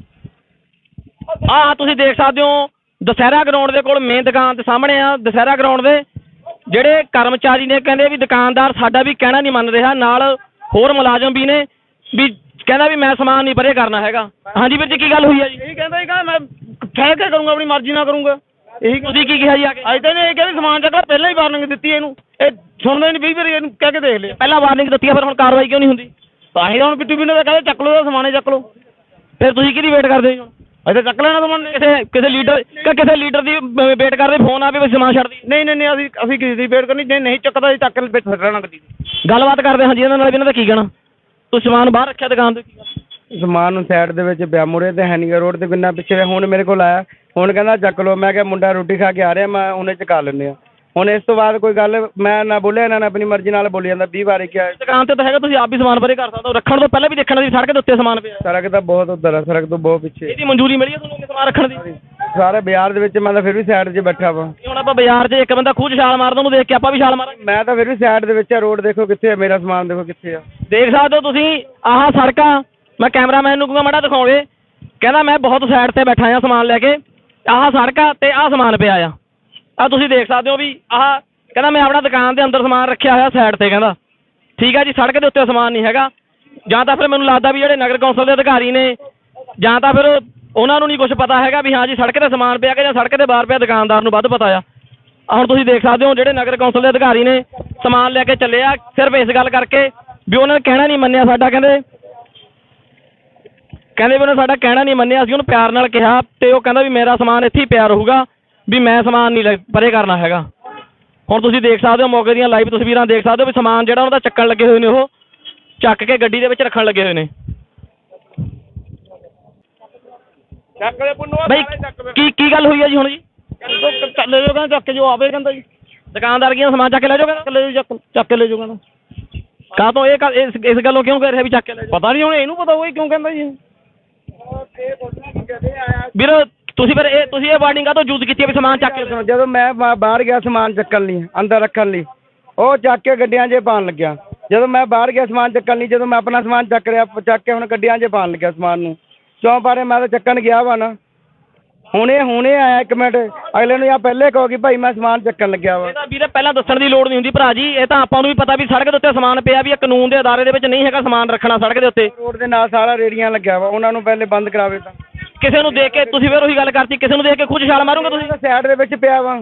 ਹਾਂ ਹਾਂ ਤੁਸੀਂ ਦੇਖ ਸਕਦੇ ਹੋ ਦਸਹਿਰਾ ਗਰਾਊਂਡ ਦੇ ਕੋਲ ਮੇਨ ਦੁਕਾਨ ਦੇ ਸਾਹਮਣੇ ਆ ਦਸਹਿਰਾ ਗਰਾਊਂਡ ਦੇ ਜਿਹੜੇ ਕਰਮਚਾਰੀ ਨੇ ਕਹਿੰਦੇ ਵੀ ਦੁਕਾਨਦਾਰ ਸਾਡਾ ਵੀ ਕਹਿਣਾ ਨਹੀਂ ਮੰਨ ਰਿਹਾ ਨਾਲ ਹੋਰ ਮੁਲਾਜ਼ਮ ਵੀ ਨੇ ਵੀ ਕਹਿੰਦਾ ਵੀ ਮੈਂ ਸਮਾਨ ਨਹੀਂ ਪਰੇ ਕਰਨਾ ਹੈਗਾ। ਹਾਂਜੀ ਵੀਰ ਜੀ ਕੀ ਗੱਲ ਹੋਈ ਆ ਜੀ? ਇਹੀ ਕਹਿੰਦਾ ਹੀ ਕਹਿੰਦਾ ਮੈਂ ਠਹਿਰ ਕੇ ਕਰੂੰਗਾ ਆਪਣੀ ਮਰਜ਼ੀ ਨਾਲ ਕਰੂੰਗਾ। ਇਹੀ ਤੁਸੀਂ ਕੀ ਕਿਹਾ ਜੀ ਆ ਕੇ? ਅੱਜ ਤਾਂ ਇਹ ਕਹਿੰਦੇ ਸਮਾਨ ਚੱਕ ਪਹਿਲਾਂ ਹੀ ਵਾਰਨਿੰਗ ਦਿੱਤੀ ਇਹਨੂੰ। ਇਹ ਸੁਣਦਾ ਨਹੀਂ ਵੀਹ ਵਾਰੀ ਇਹਨੂੰ ਕਹਿ ਕੇ ਦੇਖ ਲਿਆ। ਪਹਿਲਾਂ ਵਾਰਨਿੰਗ ਦਿੱਤੀ ਆ ਫਿਰ ਹੁਣ ਕਾਰਵਾਈ ਕਿਉਂ ਨਹੀਂ ਹੁੰਦੀ? ਤਾਂ ਹੀ ਤਾਂ ਹੁਣ ਪਿੱਟੂ ਬਿਨੇ ਦਾ ਕਹਿੰਦੇ ਚੱਕ ਲਓ ਇਹਦਾ ਸਮਾਨ ਹੀ ਚੱਕ ਲਓ। ਫਿਰ ਤੁਸੀਂ ਕਿਹਦੀ ਵੇਟ ਕਰਦੇ ਹੋ ਅੱਛਾ ਚੱਕ ਲੈਣਾ ਸਮਾਨ ਕਿਸੇ ਕਿਸੇ ਲੀਡਰ ਕਿ ਕਿਸੇ ਲੀਡਰ ਦੀ ਵੇਟ ਕਰਦੇ ਫੋਨ ਆਵੇ ਵੀ ਸਮਾਨ ਛੱਡ ਦੀ ਨਹੀਂ ਨਹੀਂ ਨਹੀਂ, ਅਸੀਂ ਅਸੀਂ ਕਿਸੇ ਦੀ ਵੇਟ ਕਰਨੀ। ਜੇ ਨਹੀਂ, ਚੱਕਦਾ ਅਸੀਂ ਚੱਕ ਵਿੱਚ ਫਿਰ ਰਹਿਣਾ ਗੱਡੀ ਗੱਲਬਾਤ ਕਰਦੇ ਹਾਂ ਜੀ ਇਹਨਾਂ ਨਾਲ ਵੀ, ਇਹਨਾਂ ਦਾ ਕੀ ਕਹਿਣਾ? ਤੁਸੀਂ ਸਮਾਨ ਬਾਹਰ ਰੱਖਿਆ ਦੁਕਾਨ ਤੇ? ਕੀ ਗੱਲ ਸਮਾਨ ਸਾਈਡ ਦੇ ਵਿੱਚ ਪਿਆ ਮੁੜੇ ਤੇ ਹੈਨੀਗਾ ਰੋਡ ਤੇ ਕਿੰਨਾ ਪਿੱਛੇ ਹੁਣ ਮੇਰੇ ਕੋਲ ਆਇਆ, ਹੁਣ ਕਹਿੰਦਾ ਚੱਕ ਲਓ। ਮੈਂ ਕਿਹਾ, ਮੁੰਡਾ ਰੋਟੀ ਖਾ ਕੇ ਆ ਰਿਹਾ, ਮੈਂ ਉਹਨੇ ਚੁਕਾ ਲੈਂਦੇ ਆ ਹੁਣ ਇਸ ਤੋਂ ਬਾਅਦ ਕੋਈ ਗੱਲ ਮੈਂ ਨਾ ਬੋਲਿਆ ਇਹਨਾਂ ਨੇ ਆਪਣੀ ਮਰਜ਼ੀ ਨਾਲ ਬੋਲੀ ਜਾਂਦਾ 20 ਵਾਰੀ ਕਿਹਾ। ਦੁਕਾਨ ਤੇ ਤਾਂ ਹੈਗਾ ਤੁਸੀਂ ਆਪ ਵੀ ਸਮਾਨ ਪਰੇ ਕਰ ਸਕਦੇ ਹੋ। ਰੱਖਣ ਤੋਂ ਪਹਿਲਾਂ ਵੀ ਦੇਖਣਾ ਸੀ ਸੜਕ ਦੇ ਉੱਤੇ ਸਮਾਨ ਪਿਆ। ਸੜਕ ਤਾਂ ਬਹੁਤ ਉੱਧਰ ਆ ਸੜਕ ਤੋਂ ਬਹੁਤ ਪਿੱਛੇ। ਇਹਦੀ ਮਨਜ਼ੂਰੀ ਮਿਲੀ ਹੈ ਤੁਹਾਨੂੰ ਇਹ ਸਮਾਨ ਰੱਖਣ ਦੀ? ਸਾਰੇ ਬਾਜ਼ਾਰ ਦੇ ਵਿੱਚ ਮੈਂ ਤਾਂ ਫਿਰ ਵੀ ਸਾਈਡ 'ਚ ਬੈਠਾ ਵਾਂ। ਹੁਣ ਆਪਾਂ ਬਾਜ਼ਾਰ 'ਚ ਇੱਕ ਬੰਦਾ ਖੂਹ 'ਚ ਛਾਲ ਮਾਰਦਾ ਉਹਨੂੰ ਦੇਖ ਕੇ ਆਪਾਂ ਵੀ ਛਾਲ ਮਾਰਾਂਗੇ। ਮੈਂ ਤਾਂ ਫਿਰ ਵੀ ਸਾਈਡ ਦੇ ਵਿੱਚ ਆ ਰੋਡ ਦੇਖੋ ਕਿੱਥੇ ਆ ਮੇਰਾ ਸਮਾਨ ਦੇਖੋ ਕਿੱਥੇ ਆ। ਦੇਖ ਸਕਦੇ ਹੋ ਤੁਸੀਂ ਆਹ ਸੜਕਾਂ ਮੈਂ ਕੈਮਰਾਮੈਨ ਨੂੰ ਕਹੂੰਗਾ ਮਾੜਾ ਦਿਖਾਓਗੇ। ਕਹਿੰਦਾ ਮੈਂ ਬਹੁਤ ਸਾਈਡ ਤੇ ਬੈਠਾ ਆ ਸਮਾਨ ਲੈ ਕੇ ਆਹ ਸੜਕਾਂ ਤੇ ਆਹ ਸਮਾਨ ਪਿਆ ਆ। ਆ ਤੁਸੀਂ ਦੇਖ ਸਕਦੇ ਹੋ ਵੀ ਆਹ ਕਹਿੰਦਾ ਮੈਂ ਆਪਣਾ ਦੁਕਾਨ ਦੇ ਅੰਦਰ ਸਮਾਨ ਰੱਖਿਆ ਹੋਇਆ ਸਾਈਡ ਤੇ ਕਹਿੰਦਾ। ਠੀਕ ਆ ਜੀ, ਸੜਕ ਦੇ ਉੱਤੇ ਸਮਾਨ ਨਹੀਂ ਹੈਗਾ। ਜਾਂ ਤਾਂ ਫਿਰ ਮੈਨੂੰ ਲੱਗਦਾ ਵੀ ਜਿਹੜੇ ਨਗਰ ਕੌਂਸਲ ਦੇ ਅਧਿਕਾਰੀ ਨੇ, ਜਾਂ ਤਾਂ ਫਿਰ ਉਹਨਾਂ ਨੂੰ ਨਹੀਂ ਕੁਝ ਪਤਾ ਹੈਗਾ ਵੀ ਹਾਂ ਜੀ, ਸੜਕ ਤੇ ਸਮਾਨ ਪਿਆ ਕਿ ਜਾਂ ਸੜਕ ਦੇ ਬਾਹਰ ਪਿਆ, ਦੁਕਾਨਦਾਰ ਨੂੰ ਵੱਧ ਪਤਾ ਆ। ਆਹ ਹੁਣ ਤੁਸੀਂ ਦੇਖ ਸਕਦੇ ਹੋ, ਜਿਹੜੇ ਨਗਰ ਕੌਂਸਲ ਦੇ ਅਧਿਕਾਰੀ ਨੇ ਸਮਾਨ ਲੈ ਕੇ ਚੱਲੇ ਆ, ਸਿਰਫ ਇਸ ਗੱਲ ਕਰਕੇ ਵੀ ਉਹਨਾਂ ਨੇ ਕਹਿਣਾ ਨਹੀਂ ਮੰਨਿਆ ਸਾਡਾ, ਕਹਿੰਦੇ ਕਹਿੰਦੇ ਵੀ ਉਹਨੇ ਸਾਡਾ ਕਹਿਣਾ ਨਹੀਂ ਮੰਨਿਆ ਅਸੀਂ ਉਹਨੂੰ ਪਿਆਰ ਨਾਲ ਕਿਹਾ ਤੇ ਉਹ ਕਹਿੰਦਾ ਵੀ ਮੇਰਾ ਸਮਾਨ ਇੱਥੇ ਹੀ ਪਿਆ ਰਹੂਗਾ। ਵੀ ਮੈਂ ਸਮਾਨ ਨਹੀਂ ਲੈ- ਪਰੇ ਕਰਨਾ ਹੈਗਾ। ਹੁਣ ਤੁਸੀਂ ਦੇਖ ਸਕਦੇ ਹੋ ਮੌਕੇ ਦੀਆਂ ਲਾਈਵ ਤਸਵੀਰਾਂ ਦੇਖ ਸਕਦੇ ਹੋ ਵੀ ਸਮਾਨ ਜਿਹੜਾ ਉਹਨਾਂ ਦਾ ਚੱਕਣ ਲੱਗੇ ਹੋਏ ਨੇ ਉਹ ਚੱਕ ਕੇ ਗੱਡੀ ਦੇ ਵਿੱਚ ਰੱਖਣ ਲੱਗੇ ਹੋਏ ਨੇ। ਚੱਕ ਲੈ ਪੁੰਨੂ ਬਈ ਕੀ ਕੀ ਗੱਲ ਹੋਈ ਹੈ ਜੀ ਹੁਣ ਜੀ? ਚੱਕ ਲੈ ਜੋ ਕਹਿੰਦਾ ਚੱਕ ਕੇ ਜੋ ਆਵੇ ਕਹਿੰਦਾ ਜੀ। ਦੁਕਾਨਦਾਰ ਕੀ ਸਮਾਨ ਚੱਕ ਕੇ ਲੈ ਜਾਓ ਕਹਿੰਦਾ? ਚੱਕ ਲੈ ਜੋ ਚੱਕ ਚੱਕ ਕੇ ਲੈ ਜੋ ਕਹਿੰਦਾ। ਕਾਹ ਤੋਂ ਇਹ ਗੱਲ- ਇਸ ਇਸ ਗੱਲੋਂ ਕਿਉਂ ਕਹਿ ਰਿਹਾ ਵੀ ਚੱਕ ਕੇ ਲੈ ਜਾਓ? ਪਤਾ ਨਹੀਂ ਹੁਣ ਇਹਨੂੰ ਪਤਾ ਹੋਈ ਕਿਉਂ ਕਹਿੰਦਾ ਜੀ। ਵੀਰ ਤੁਸੀਂ ਫਿਰ ਇਹ ਤੁਸੀਂ ਇਹ ਵਾਰਨਿੰਗ ਆ ਤੋਂ ਯੂਜ਼ ਕੀਤੀ ਹੈ ਵੀ ਸਮਾਨ ਚੱਕ ਕੇ ਜਾਓ। ਜਦੋਂ ਮੈਂ ਬਾ- ਬਾਹਰ ਗਿਆ ਸਮਾਨ ਚੱਕਣ ਲਈ ਅੰਦਰ ਰੱਖਣ ਲਈ ਉਹ ਚੱਕ ਕੇ ਗੱਡੀਆਂ 'ਚ ਪਾਉਣ ਲੱਗਿਆ। ਜਦੋਂ ਮੈਂ ਬਾਹਰ ਗਿਆ ਸਮਾਨ ਚੱਕਣ ਲਈ ਜਦੋਂ ਮੈਂ ਆਪਣਾ ਸਮਾਨ ਚੱਕ ਰਿਹਾ ਚੱਕ ਕੇ ਹੁਣ ਗੱਡੀਆਂ 'ਚ ਪਾਉਣ ਲੱਗਿਆ ਸਮਾਨ ਨੂੰ। ਬਾਰੇ ਮੈਂ ਤਾਂ ਚੱਕਣ ਗਿਆ ਵਾ ਨਾ। ਹੁਣੇ ਹੁਣੇ ਆਇਆ ਇੱਕ ਮਿੰਟ। ਅਗਲੇ ਨੂੰ ਜਾਂ ਪਹਿਲੇ ਕਹੋ ਕਿ ਭਾਈ ਮੈਂ ਸਮਾਨ ਚੱਕਣ ਲੱਗਿਆ ਵਾ। ਇਹ ਤਾਂ ਵੀਰੇ ਪਹਿਲਾਂ ਦੱਸਣ ਦੀ ਲੋੜ ਨਹੀਂ ਹੁੰਦੀ ਭਰਾ ਜੀ। ਇਹ ਤਾਂ ਆਪਾਂ ਨੂੰ ਵੀ ਪਤਾ ਵੀ ਸੜਕ ਦੇ ਉੱਤੇ ਸਮਾਨ ਪਿਆ ਵੀ ਇਹ ਕਾਨੂੰਨ ਦੇ ਅਦਾਰੇ ਦੇ ਵਿੱਚ ਨਹੀਂ ਹੈਗਾ ਸਮਾਨ ਰੱਖਣਾ ਸੜਕ ਦੇ ਉੱਤੇ। ਰੋਡ ਦੇ ਨਾਲ ਸਾਰਾ ਰੇੜੀਆਂ ਲੱਗਿਆ ਵਾ। ਉਹਨਾਂ ਨੂੰ ਪਹਿਲੇ ਬੰਦ ਕਰਾਵੇ ਤਾਂ। ਕਿਸੇ ਨੂੰ ਦੇਖ ਕੇ ਤੁਸੀਂ ਫਿਰ ਉਹੀ ਗੱਲ ਕਰਤੀ ਕਿਸੇ ਨੂੰ ਦੇਖ ਕੇ ਖੁਦ ਛਾਲ ਮਾਰੋਗੇ ਤੁਸੀਂ? ਸਾਈਡ ਦੇ ਵਿੱਚ ਪਿਆ ਵਾ।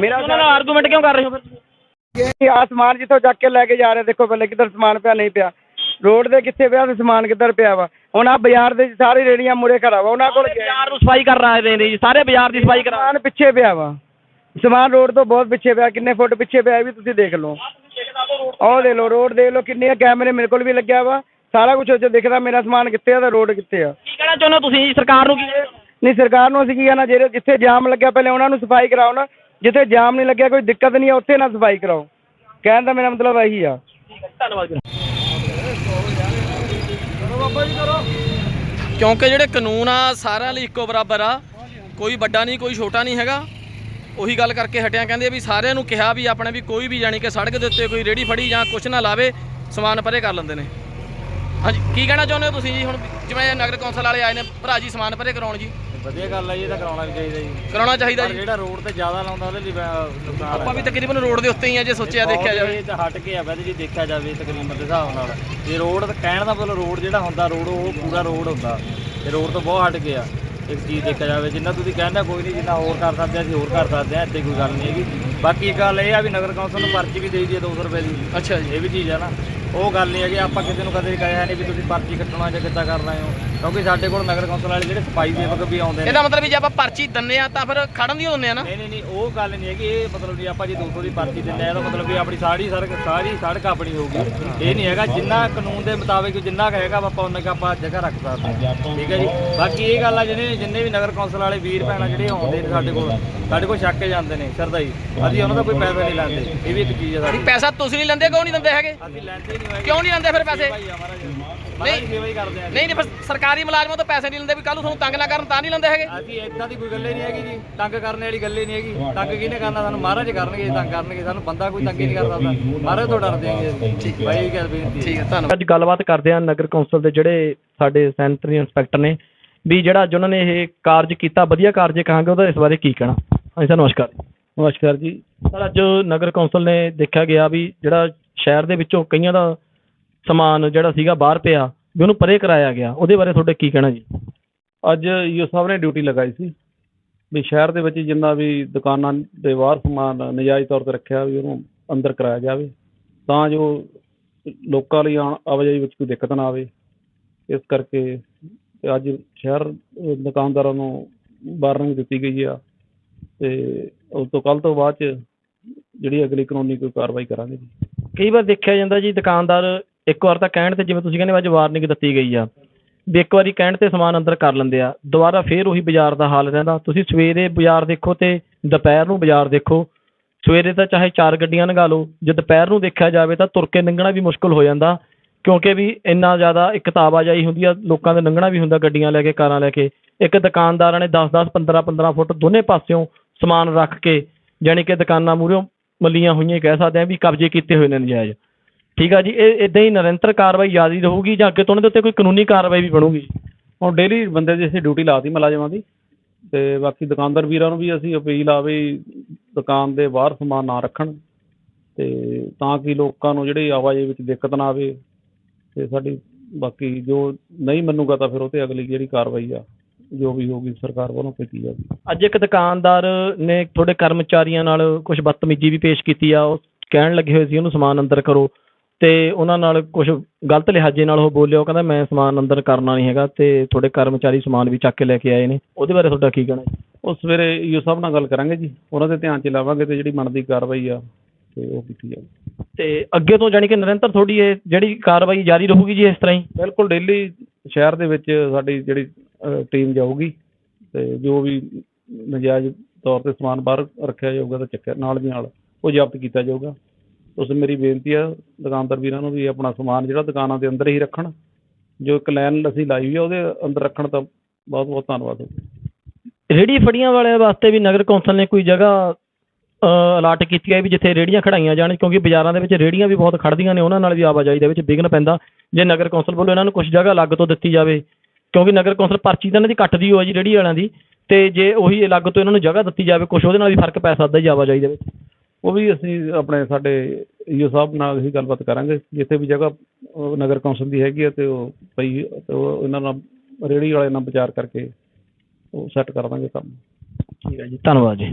ਮੇਰਾ ਉਹਨਾਂ ਨਾਲ ਆਰਗੂਮੈਂਟ ਕਿਉਂ ਕਰ ਰਹੇ ਹੋ ਫਿਰ? ਇਹ ਆ ਸਮਾਨ ਜਿੱਥੋਂ ਚੱਕ ਕੇ ਲੈ ਕੇ ਜਾ ਰਹੇ ਦੇਖੋ ਪਹਿਲੇ ਕਿੱਧਰ ਸਮਾਨ ਪਿਆ ਨਹੀਂ ਪਿਆ। ਰੋਡ ਦੇ ਕਿੱਥੇ ਪਿਆ ਤੇ ਸਮਾਨ ਕਿੱਧਰ ਪਿਆ ਵਾ? ਹੁਣ ਆ ਬਾਜ਼ਾਰ ਦੇ ਵਿੱਚ ਸਾਰੀ ਰੇੜੀਆਂ ਮੁਰੇ ਖੜਾ ਵਾ ਉਹਨਾਂ ਕੋਲ ਗਿਆ ਬਾਜ਼ਾਰ ਨੂੰ ਸਫ਼ਾਈ ਕਰ ਰਹੇ ਨੇ ਜੀ ਸਾਰੇ ਬਾਜ਼ਾਰ ਦੀ ਸਫ਼ਾਈ ਕਰਾ ਸਮਾਨ ਪਿੱਛੇ ਪਿਆ ਵਾ। ਸਮਾਨ ਰੋਡ ਤੋਂ ਬਹੁਤ ਪਿੱਛੇ ਪਿਆ ਕਿੰਨੇ ਫੁੱਟ ਪਿੱਛੇ ਪਿਆ ਇਹ ਵੀ ਤੁਸੀਂ ਦੇਖ ਲਓ। ਉਹ ਦੇਖ ਲਓ ਰੋਡ ਦੇਖ ਲਓ ਕਿੰਨੇ ਕੈਮਰੇ ਮੇਰੇ ਕੋਲ ਵੀ ਲੱਗਿਆ ਵਾ। ਸਾਰਾ ਕੁਝ ਉੱਥੇ ਦਿਖਦਾ ਮੇਰਾ ਸਮਾਨ ਕਿੱਥੇ ਆ ਤੇ ਰੋਡ ਕਿੱਥੇ ਆ? ਕਹਿਣਾ ਚਾਹੁੰਦੇ ਹੋ ਤੁਸੀਂ ਜੀ ਸਰਕਾਰ ਨੂੰ ਕੀ? ਨਹੀਂ ਸਰਕਾਰ ਨੂੰ ਅਸੀਂ ਕੀ ਕਹਿਣਾ ਜਿਹੜੇ ਜਿੱਥੇ ਜਾਮ ਲੱਗਿਆ ਪਹਿਲੇ ਉਹਨਾਂ ਨੂੰ ਸਫ਼ਾਈ ਕਰਾਓ ਨਾ। ਜਿੱਥੇ ਜਾਮ ਨਹੀਂ ਲੱਗਿਆ ਕੋਈ ਦਿੱਕਤ ਨਹੀਂ ਆ ਉੱਥੇ ਨਾ ਸਫ਼ਾਈ ਕਰਾਓ। ਕਹਿਣ ਦਾ ਮੇਰਾ ਮਤਲਬ ਇਹੀ ਆ। ਧੰਨਵਾਦ ਕਿਉਂਕਿ ਜਿਹੜੇ ਕਾਨੂੰਨ ਆ ਸਾਰਿਆਂ ਲਈ ਇੱਕੋ ਬਰਾਬਰ ਆ। ਕੋਈ ਵੱਡਾ ਨਹੀਂ ਕੋਈ ਛੋਟਾ ਨਹੀਂ ਹੈਗਾ। ਉਹੀ ਗੱਲ ਕਰਕੇ ਹਟਿਆ ਕਹਿੰਦੇ ਵੀ ਸਾਰਿਆਂ ਨੂੰ ਕਿਹਾ ਵੀ ਆਪਣੇ ਵੀ ਕੋਈ ਵੀ ਜਾਣੀ ਕਿ ਸੜਕ ਦੇ ਉੱਤੇ ਕੋਈ ਰੇੜੀ ਫੜੀ ਜਾਂ ਕੁਛ ਨਾ ਲਾਵੇ ਸਮਾਨ ਪਰੇ ਕਰ ਲੈਂਦੇ ਨੇ। ਹਾਂਜੀ ਕੀ ਕਹਿਣਾ ਚਾਹੁੰਦੇ ਹੋ ਤੁਸੀਂ ਜੀ? ਹੁਣ ਜਿਵੇਂ ਨਗਰ ਕੌਂਸਲ ਵਾਲੇ ਆਏ ਨੇ ਭਰਾ ਜੀ ਸਮਾਨ ਪਰੇ ਕਰਾਉਣ ਜੀ। ਵਧੀਆ ਗੱਲ ਹੈ ਜੀ ਇਹ ਤਾਂ ਕਰਾਉਣਾ ਵੀ ਚਾਹੀਦਾ ਜੀ। ਕਰਾਉਣਾ ਚਾਹੀਦਾ ਪਰ ਜੀ। ਜਿਹੜਾ ਰੋਡ ਤੇ ਜ਼ਿਆਦਾ ਲਾਉਂਦਾ ਉਹਦੇ ਲਈ ਨੁਕਸਾਨ ਆਪਾਂ ਵੀ ਤਕਰੀਬਨ ਰੋਡ ਦੇ ਉੱਤੇ ਹੀ ਆ ਜੇ ਸੋਚਿਆ ਦੇਖਿਆ ਜਾਵੇ। ਇਹ ਤਾਂ ਹਟ ਕੇ ਆ ਵੈਸੇ ਜੀ ਦੇਖਿਆ ਜਾਵੇ ਤਕਰੀਬਨ ਦੇ ਹਿਸਾਬ ਨਾਲ। ਇਹ ਰੋਡ ਤਾਂ ਕਹਿਣ ਦਾ ਮਤਲਬ ਰੋਡ ਜਿਹੜਾ ਹੁੰਦਾ ਰੋਡ ਉਹ ਪੂਰਾ ਰੋਡ ਹੁੰਦਾ। ਇਹ ਰੋਡ ਤੋਂ ਬਹੁਤ ਹਟ ਗਿਆ। ਇੱਕ ਚੀਜ਼ ਦੇਖਿਆ ਜਾਵੇ ਜਿੰਨਾ ਤੁਸੀਂ ਕਹਿੰਦਾ ਕੋਈ ਨਹੀਂ ਜਿੰਨਾ ਹੋਰ ਕਰ ਸਕਦੇ ਆ ਅਸੀਂ ਹੋਰ ਕਰ ਸਕਦੇ ਆ ਇੱਥੇ ਕੋਈ ਗੱਲ ਨਹੀਂ ਹੈਗੀ। ਬਾਕੀ ਗੱਲ ਇਹ ਆ ਵੀ ਨਗਰ ਕੌਂਸਲ ਨੂੰ ਪਰਚੀ ਵੀ ਦੇਈ ਦੀ ਹੈ 200 ਰੁਪਏ ਦੀ। ਅੱਛਾ ਜੀ। ਇਹ ਵੀ ਚੀਜ਼ ਆ ਨਾ। ਉਹ ਗੱਲ ਨਹੀਂ ਹੈਗੀ ਆਪਾਂ ਕਿਸੇ ਨੂੰ ਕਦੇ ਕਹੇ ਨਹੀਂ ਵੀ ਤੁਸੀਂ ਪਰਚੀ ਕੱਟਣਾ ਜਾਂ ਕਿੱਦਾਂ ਕਰਨਾ ਹੋ ਕਿਉਂਕਿ ਸਾਡੇ ਕੋਲ ਨਗਰ ਕੌਂਸਲ ਵਾਲੇ ਜਿਹੜੇ ਸਫ਼ਾਈ ਸੇਵਕ ਵੀ ਆਉਂਦੇ ਨੇ। ਇਹਦਾ ਮਤਲਬ ਵੀ ਜੇ ਆਪਾਂ ਪਰਚੀ ਦਿੰਨੇ ਆ ਤਾਂ ਫਿਰ ਖੜਨ ਦੀ ਦਿੰਨੇ ਆ ਨਾ? ਨਹੀਂ ਨਹੀਂ ਨਹੀਂ ਉਹ ਗੱਲ ਨਹੀਂ ਹੈਗੀ। ਇਹ ਮਤਲਬ ਜੀ ਆਪਾਂ ਜੀ 200 ਦੀ ਪਰਚੀ ਦਿੰਦੇ ਆ ਇਹਦਾ ਮਤਲਬ ਵੀ ਆਪਣੀ ਸਾਰੀ ਸੜਕ ਸਾਰੀ ਸੜਕ ਆਪਣੀ ਹੋਊਗੀ। ਇਹ ਨਹੀਂ ਹੈਗਾ ਜਿੰਨਾ ਕਾਨੂੰਨ ਦੇ ਮੁਤਾਬਿਕ ਜਿੰਨਾ ਕੁ ਹੈਗਾ ਆਪਾਂ ਉਹਨਾਂ ਕੁ ਆਪਾਂ ਜਗ੍ਹਾ ਰੱਖ ਸਕਦੇ ਹਾਂ। ਠੀਕ ਹੈ ਜੀ? ਬਾਕੀ ਇਹ ਗੱਲ ਆ ਜਿਹਨੇ ਜਿੰਨੇ ਵੀ ਨਗਰ ਕੌਂਸਲ ਵਾਲੇ ਵੀਰ ਭੈਣਾਂ ਜਿਹੜੇ ਆਉਂਦੇ ਨੇ ਸਾਡੇ ਕੋਲ ਸਾਡੇ ਕੋਲ ਛੱਕ ਕੇ ਜਾਂਦੇ ਨੇ ਸਰਦਾ ਜੀ। ਅਸੀਂ ਉਹਨਾਂ ਦਾ ਕੋਈ ਪੈਸਾ ਨਹੀਂ ਲੈਂਦੇ। ਇਹ ਵੀ ਇੱਕ ਚੀਜ਼ ਹੈ ਵੀ ਸਾਡੀ। ਪੈਸਾ ਤੁਸੀਂ ਨਹੀਂ ਲੈਂਦੇ ਕਿਉਂ ਨਹੀਂ ਦਿੰਦੇ ਹੈਗੇ? ਅਸੀਂ ਲੈਂਦੇ ਨਹੀਂ ਹੋਏ ਕਿਉਂ ਨਹੀਂ ਲੈਂਦੇ ਫਿਰ ਪੈਸੇ? ਭਾਈ ਆ ਸੇਵਾ ਹੀ ਕਰਦੇ ਆ ਨਹੀਂ ਨਹੀਂ ਫਿਰ ਸਰਕਾਰੀ ਮੁਲਾਜ਼ਮਾਂ ਤੋਂ ਪੈਸੇ ਨਹੀਂ ਲੈਂਦੇ ਵੀ ਕੱਲ ਨੂੰ ਤੁਹਾਨੂੰ ਤੰਗ ਨਾ ਕਰਨ ਤਾਂ ਨਹੀਂ ਲੈਂਦੇ ਹੈਗੇ। ਅਸੀਂ ਇਦਾਂ ਦੀ ਕੋਈ ਗੱਲ ਹੀ ਨਹੀਂ ਹੈਗੀ ਜੀ। ਤੰਗ ਕਰਨ ਵਾਲੀ ਗੱਲ ਹੀ ਨਹੀਂ ਹੈਗੀ। ਤੰਗ ਕਿਹਨੇ ਕਰਨਾ? ਸਾਨੂੰ ਮਹਾਰਾਜ ਕਰਨਗੇ ਤੰਗ ਕਰਨਗੇ। ਸਾਨੂੰ ਬੰਦਾ ਕੋਈ ਤੰਗ ਹੀ ਨਹੀਂ ਕਰ ਸਕਦਾ। ਮਹਾਰਾਜ ਤੋਂ ਡਰਦੇ ਆਂਗੇ ਅਸੀਂ ਬਾਈ ਇਹ ਗੱਲ ਬੇਨਤੀ ਹੈ। ਠੀਕ ਹੈ ਧੰਨਵਾਦ। ਅੱਜ ਗੱਲਬਾਤ ਕਰਦੇ ਆ ਨਗਰ ਕੌਂਸਲ ਦੇ ਜਿਹੜੇ ਸਾਡੇ ਸੈਨੇਟਰੀ ਇੰਸਪੈਕਟਰ ਨੇ ਵੀ ਜਿਹੜਾ ਅੱਜ ਉਹਨਾਂ ਨੇ ਇਹ ਕਾਰਜ ਕੀਤਾ ਵਧੀਆ ਕਾਰਜ ਕਹਾਂਗੇ ਉਹਦਾ ਇਸ ਬਾਰੇ ਕੀ ਕਹਿਣਾ? ਹਾਂਜੀ ਸਰ ਨਮਸਕਾਰ। ਨਮਸਕਾਰ ਜੀ। ਸਰ ਅੱਜ ਨਗਰ ਕੌਂਸਲ ਨੇ ਦੇਖਿਆ ਗਿਆ ਵੀ ਜਿਹੜਾ ਸ਼ਹਿਰ ਦੇ ਵਿੱਚੋਂ ਕਈਆਂ ਦਾ ਸਮਾਨ ਜਿਹੜਾ ਸੀਗਾ ਬਾਹਰ ਪਿਆ ਵੀ ਉਹਨੂੰ ਪਰੇ ਕਰਾਇਆ ਗਿਆ। ਉਹਦੇ ਬਾਰੇ ਤੁਹਾਡੇ ਕੀ ਕਹਿਣਾ ਜੀ? ਅੱਜ ਈਓ ਸਾਹਿਬ ਨੇ ਡਿਊਟੀ ਲਗਾਈ ਸੀ। ਵੀ ਸ਼ਹਿਰ ਦੇ ਵਿੱਚ ਜਿੰਨਾ ਵੀ ਦੁਕਾਨਾਂ ਦੇ ਬਾਹਰ ਸਮਾਨ ਨਜਾਇਜ਼ ਤੌਰ ਤੇ ਰੱਖਿਆ ਵੀ ਉਹਨੂੰ ਅੰਦਰ ਕਰਾਇਆ ਜਾਵੇ ਤਾਂ ਜੋ ਲੋਕਾਂ ਲਈ ਆਉਣ ਆਵਾਜਾਈ ਵਿੱਚ ਕੋਈ ਦਿੱਕਤ ਨਾ ਆਵੇ। ਇਸ ਕਰਕੇ ਤੇ ਅੱਜ ਸ਼ਹਿਰ ਅਹ, ਦੁਕਾਨਦਾਰਾਂ ਨੂੰ ਵਾਰਨਿੰਗ ਦਿੱਤੀ ਗਈ ਆ ਤੇ ਉਸ ਤੋਂ ਕੱਲ ਤੋਂ ਬਾਅਦ ਚ ਜਿਹੜੀ ਅਗਲੀ ਕਾਨੂੰਨੀ ਕੋਈ ਕਾਰਵਾਈ ਕਰਾਂਗੇ ਜੀ। ਕਈ ਵਾਰ ਦੇਖਿਆ ਜਾਂਦਾ ਜੀ ਦੁਕਾਨਦਾਰ ਇੱਕ ਵਾਰ ਤਾਂ ਕਹਿਣ ਤੇ ਜਿਵੇਂ ਤੁਸੀਂ ਕਹਿੰਦੇ ਅੱਜ ਵਾਰਨਿੰਗ ਦਿੱਤੀ ਗਈ ਆ। ਵੀ ਇੱਕ ਵਾਰੀ ਕਹਿਣ ਤੇ ਸਮਾਨ ਅੰਦਰ ਕਰ ਲੈਂਦੇ ਆ। ਦੁਬਾਰਾ ਫੇਰ ਉਹੀ ਬਾਜ਼ਾਰ ਦਾ ਹਾਲ ਰਹਿੰਦਾ। ਤੁਸੀਂ ਸਵੇਰੇ ਬਾਜ਼ਾਰ ਦੇਖੋ ਤੇ ਦੁਪਹਿਰ ਨੂੰ ਬਾਜ਼ਾਰ ਦੇਖੋ। ਸਵੇਰੇ ਤਾਂ ਚਾਹੇ ਚਾਰ ਗੱਡੀਆਂ ਲੰਘਾ ਲਓ, ਜੇ ਦੁਪਹਿਰ ਨੂੰ ਦੇਖਿਆ ਜਾਵੇ ਤਾਂ ਤੁਰ ਕੇ ਲੰਘਣਾ ਵੀ ਮੁਸ਼ਕਲ ਹੋ ਜਾਂਦਾ। ਕਿਉਂਕਿ ਵੀ ਇੰਨਾ ਜ਼ਿਆਦਾ ਇੱਕ ਤਾਂ ਆਵਾਜਾਈ ਹੁੰਦੀ ਆ, ਲੋਕਾਂ ਦਾ ਲੰਘਣਾ ਵੀ ਹੁੰਦਾ ਗੱਡੀਆਂ ਲੈ ਕੇ, ਕਾਰਾਂ ਲੈ ਕੇ। ਇੱਕ ਦੁਕਾਨਦਾਰਾਂ ਨੇ 10-10 15-15 ਫੁੱਟ ਦੋਨੇ ਪਾਸਿਓਂ ਸਮਾਨ ਰੱਖ ਕੇ, ਜਾਣੀ ਕਿ ਦੁਕਾਨਾਂ ਮੂਹਰਿਓਂ ਮੱਲੀਆਂ ਹੋਈਆਂ ਕਹਿ ਸਕਦੇ ਆ ਵੀ ਕਬਜ਼ੇ ਕੀਤੇ ਹੋਏ ਨੇ ਨਜਾਇਜ਼। ਠੀਕ ਆ ਜੀ ਇਹ ਇਦਾਂ ਹੀ ਨਿਰੰਤਰ ਕਾਰਵਾਈ ਜਾਰੀ ਰਹੂਗੀ ਜਾਂ ਅੱਗੇ ਤੋਂ ਉਹਨਾਂ ਦੇ ਉੱਤੇ ਕੋਈ ਕਾਨੂੰਨੀ ਕਾਰਵਾਈ ਵੀ ਬਣੂਗੀ? ਹੁਣ ਡੇਲੀ ਬੰਦੇ ਦੀ ਅਸੀਂ ਡਿਊਟੀ ਲਾਤੀ ਮੁਲਾਜ਼ਮਾਂ ਦੀ ਤੇ ਬਾਕੀ ਦੁਕਾਨਦਾਰ ਵੀਰਾਂ ਨੂੰ ਵੀ ਅਸੀਂ ਅਪੀਲ ਆ ਵੀ ਦੁਕਾਨ ਦੇ ਬਾਹਰ ਸਮਾਨ ਨਾ ਰੱਖਣ ਤੇ ਤਾਂ ਕਿ ਲੋਕਾਂ ਨੂੰ ਜਿਹੜੀ ਆਵਾਜਾਈ ਵਿੱਚ ਦਿੱਕਤ ਨਾ ਆਵੇ ਤੇ ਸਾਡੀ ਬਾਕੀ ਜੋ ਨਹੀਂ ਮੰਨੂਗਾ ਤਾਂ ਫਿਰ ਉਹ ਤੇ ਅਗਲੀ ਜਿਹੜੀ ਕਾਰਵਾਈ ਆ ਜੋ ਵੀ ਹੋਊਗੀ ਸਰਕਾਰ ਵੱਲੋਂ ਕੀਤੀ ਜਾਵੇਗੀ ਅੱਜ ਇੱਕ ਦੁਕਾਨਦਾਰ ਨੇ ਤੁਹਾਡੇ ਕਰਮਚਾਰੀਆਂ ਨਾਲ ਕੁਝ ਬਦਤਮੀਜ਼ੀ ਵੀ ਪੇਸ਼ ਕੀਤੀ ਆ ਉਹ ਕਹਿਣ ਲੱਗੇ ਹੋਏ ਸੀ ਉਹਨੂੰ ਸਮਾਨ ਅੰਦਰ ਕਰੋ। ਤੇ ਉਹਨਾਂ ਨਾਲ ਕੁਝ ਗਲਤ ਲਿਹਾਜ਼ੇ ਨਾਲ ਉਹ ਬੋਲਿਆ ਉਹ ਕਹਿੰਦਾ ਮੈਂ ਸਮਾਨ ਅੰਦਰ ਕਰਨਾ ਨਹੀਂ ਹੈਗਾ ਤੇ ਤੁਹਾਡੇ ਕਰਮਚਾਰੀ ਸਮਾਨ ਵੀ ਚੱਕ ਕੇ ਲੈ ਕੇ ਆਏ ਨੇ। ਉਹਦੇ ਬਾਰੇ ਤੁਹਾਡਾ ਕੀ ਕਹਿਣਾ ਜੀ? ਉਹ ਸਵੇਰੇ ਈਓ ਸਾਹਿਬ ਨਾਲ ਗੱਲ ਕਰਾਂਗੇ ਜੀ। ਉਹਨਾਂ ਦੇ ਧਿਆਨ 'ਚ ਲਾਵਾਂਗੇ ਤੇ ਜਿਹੜੀ ਬਣਦੀ ਕਾਰਵਾਈ ਆ ਤੇ ਉਹ ਕੀਤੀ ਜਾਵੇ ਤੇ ਅੱਗੇ ਤੋਂ ਜਾਣੀ ਕਿ ਨਿਰੰਤਰ ਤੁਹਾਡੀ ਇਹ ਜਿਹੜੀ ਕਾਰਵਾਈ ਜਾਰੀ ਰਹੂਗੀ ਜੀ ਇਸ ਤਰ੍ਹਾਂ ਹੀ? ਬਿਲਕੁਲ ਡੇਲੀ ਸ਼ਹਿਰ ਦੇ ਵਿੱਚ ਸਾਡੀ ਜਿਹੜੀ ਟੀਮ ਜਾਊਗੀ ਤੇ ਜੋ ਵੀ ਨਜਾਇਜ਼ ਤੌਰ ਤੇ ਸਮਾਨ ਬਾਹਰ ਰੱਖਿਆ ਜਾਊਗਾ ਤਾਂ ਚੱਕਿਆ ਨਾਲ ਦੀ ਨਾਲ ਉਹ ਜ਼ਬਤ ਕੀਤਾ ਜਾਊਗਾ। ਉਸ ਮੇਰੀ ਬੇਨਤੀ ਆ, ਦੁਕਾਨਦਾਰ ਵੀਰਾਂ ਨੂੰ ਵੀ ਆਪਣਾ ਸਮਾਨ ਜਿਹੜਾ ਦੁਕਾਨਾਂ ਦੇ ਅੰਦਰ ਹੀ ਰੱਖਣ। ਜੋ ਇੱਕ ਲਾਈਨ ਅਸੀਂ ਲਾਈ ਹੋਈ ਆ, ਉਹਦੇ ਅੰਦਰ ਰੱਖਣ ਤਾਂ ਬਹੁਤ ਬਹੁਤ ਧੰਨਵਾਦ। ਰੇੜੀ ਫੜੀਆਂ ਵਾਲਿਆਂ ਵਾਸਤੇ ਵੀ ਨਗਰ ਕੌਂਸਲ ਨੇ ਕੋਈ ਜਗ੍ਹਾ ਅਲਾਟ ਕੀਤੀ ਹੈ ਵੀ ਜਿੱਥੇ ਰੇੜੀਆਂ ਖੜਾਈਆਂ ਜਾਣ, ਕਿਉਂਕਿ ਬਾਜ਼ਾਰਾਂ ਦੇ ਵਿੱਚ ਰੇੜੀਆਂ ਵੀ ਬਹੁਤ ਖੜਦੀਆਂ ਨੇ, ਉਹਨਾਂ ਨਾਲ ਵੀ ਆਵਾਜਾਈ ਦੇ ਵਿੱਚ ਵਿਘਨ ਪੈਂਦਾ। ਜੇ ਨਗਰ ਕੌਂਸਲ ਵੱਲੋਂ ਇਹਨਾਂ ਨੂੰ ਕੁਝ ਜਗ੍ਹਾ ਅਲੱਗ ਤੋਂ ਦਿੱਤੀ ਜਾਵੇ, ਕਿਉਂਕਿ ਨਗਰ ਕੌਂਸਲ ਪਰਚੀ ਤਾਂ ਇਹਨਾਂ ਦੀ ਕੱਟਦੀ ਹੋਆ ਜੀ ਰੇੜੀ ਵਾਲਿਆਂ ਦੀ, ਤੇ ਜੇ ਉਹੀ ਅਲੱਗ ਤੋਂ ਇਹਨਾਂ ਨੂੰ ਜਗ੍ਹਾ ਦਿੱਤੀ ਜਾਵੇ ਕੁਝ ਉਹਦੇ ਨਾਲ ਵੀ ਫ਼ਰਕ ਪੈ ਸਕਦਾ ਜੀ ਆਵਾਜਾਈ ਦੇ ਵਿੱਚ। ਉਹ ਵੀ ਅਸੀਂ ਆਪਣੇ ਸਾਡੇ ਈਓ ਸਾਹਿਬ ਨਾਲ ਅਸੀਂ ਗੱਲਬਾਤ ਕਰਾਂਗੇ। ਜਿੱਥੇ ਵੀ ਜਗ੍ਹਾ ਅਹ, ਨਗਰ ਕੌਂਸਲ ਦੀ ਹੈਗੀ ਹੈ ਤੇ ਉਹ ਪਈ ਤੇ ਉਹ ਇਹਨਾਂ ਨਾਲ ਰੇਹੜੀ ਵਾਲੇ ਨਾਲ ਵਿਚਾਰ ਕਰਕੇ ਉਹ ਸੈੱਟ ਕਰ ਦਾਂਗੇ ਕੰਮ। ਠੀਕ ਹੈ ਜੀ ਧੰਨਵਾਦ ਜੀ।